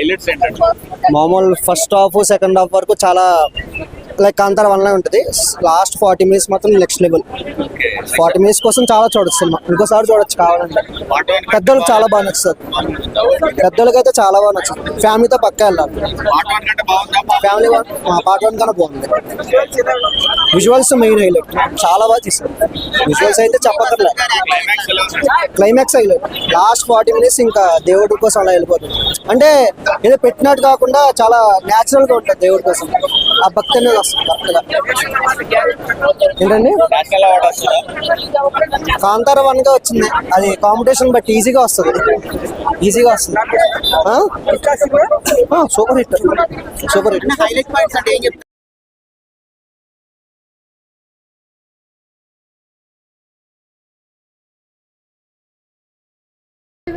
Highlights ఏంటంటే మామూలు first half second half వరకు చాలా లైక్ కాంతార వన్ లా ఉంటుంది. లాస్ట్ ఫార్టీ మినిట్స్ మాత్రం నెక్స్ట్ లెవెల్ ఫార్టీ మినిట్స్ కోసం చాలా చూడొచ్చు సినిమా. ఇంకోసారి చూడొచ్చు కావాలంటే. పెద్దోళ్ళకి చాలా బాగా నచ్చుతుంది. పెద్దోళ్ళకి అయితే చాలా బాగా నచ్చుతుంది. ఫ్యామిలీతో పక్క వెళ్ళాలి. ఫ్యామిలీ పార్ట్ వన్ కన్నా బాగుంది. విజువల్స్ మెయిన్ హైలైట్ చాలా బాగా తీస్తారు విజువల్స్ అయితే చెప్పక్కర్లే. Climax highlight last forty minutes ఇంకా దేవుడి కోసం అలా వెళ్ళిపోతుంది. అంటే ఏదో పెట్టినట్టు కాకుండా చాలా న్యాచురల్గా ఉంటుంది దేవుడి కోసం. ఆ భక్తి అనేది వస్తుంది కరెక్ట్ ఏంటండి? కాంతార వన్గా వచ్చింది. అది కాంపిటీషన్ బట్టి ఈజీగా వస్తుంది ఈజీగా వస్తుంది. Super hit super hit highlight points అంటే ఏం చెప్తారు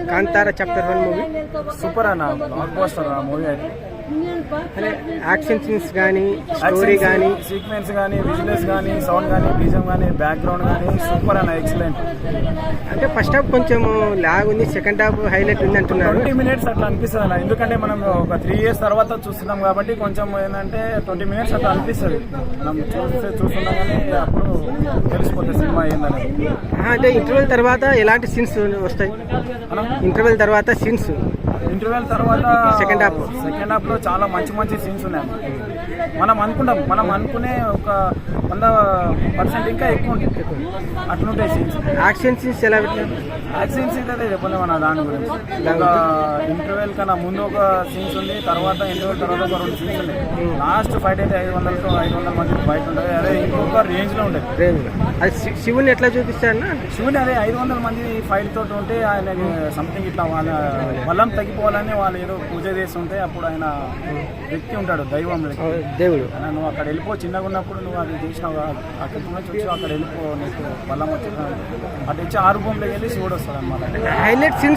Kantara chapter one movie super అన్న బ్లాక్ బస్టర్ ఆ మూవీ అయితే. యాక్షన్ సీన్స్ కానీ స్టోరీ కానీ. సీక్వెన్స్ కానీ విజువల్స్ కానీ సౌండ్ కానీ బీజం కానీ బ్యాక్గ్రౌండ్ కానీ సూపర్ అన్న ఎక్సలెంట్ అంటే ఫస్ట్ హాఫ్ కొంచెం లాగ్ ఉంది సెకండ్ హాఫ్ హైలైట్ ఉంది అంటున్నారు. ట్వంటీ మినిట్స్ అట్లా అనిపిస్తుంది అన్న. ఎందుకంటే మనం ఒక త్రీ ఇయర్స్ తర్వాత చూస్తున్నాం కాబట్టి కొంచెం ఏంటంటే ట్వంటీ మినిట్స్ అట్లా అనిపిస్తుంది. మనం చూస్తే చూస్తున్నాం కానీ అప్పుడు తెలిసిపోతుంది సినిమా ఏందని అంటే ఇంటర్వెల్ తర్వాత ఎలాంటి సీన్స్ వస్తాయి? ఇంటర్వెల్ తర్వాత సీన్స్ ఇంటర్వెల్ తర్వాత Second half. సెకండ్ హాఫ్లో చాలా మంచి మంచి సీన్స్ ఉన్నాయి మనం అనుకుంటాం మనం అనుకునే ఒక వంద పర్సెంట్ ఇంకా ఎక్కువ ఉంటుంది. అట్లుంటాయి సీన్స్ యాక్షన్ సీన్స్ ఎలా పెట్టారు యాక్సిడెంట్స్ అయితే చెప్పలేమన్నా దాని గురించి. ఒక ఇంటర్వెల్ కన్నా ముందు ఒక సీన్స్ ఉంది తర్వాత ఇంటర్వెల్ తర్వాత ఒక రెండు సీన్స్ ఉన్నాయి. లాస్ట్ ఫైట్ అయితే ఐదు వందలతో ఐదు వందల మంది ఫైట్ ఉంటుంది. అదే ఇంకొక రేంజ్లో ఉంటుంది. రేంజ్ అది శివుని ఎట్లా చూపిస్తారన్నా శివుని అదే ఐదు వందల మంది ఫైట్ తోటి ఉంటే ఆయన సంథింగ్ ఇట్లా వాళ్ళ బలం తగ్గిపోవాలని వాళ్ళు ఏదో పూజ చేస్తుంటే అప్పుడు ఆయన వ్యక్తి ఉంటాడు దైవం దేవుడు. నువ్వు అక్కడ వెళ్ళిపో చిన్నగా ఉన్నప్పుడు నువ్వు అది చేసినావు అక్కడి నుంచి వచ్చి అక్కడ వెళ్ళిపో నీకు బలం వచ్చింది అటు వచ్చి ఆరు భూమిలోకి వెళ్ళి శివుడు వస్తాడు అనమాట హైలైట్ సీన్స్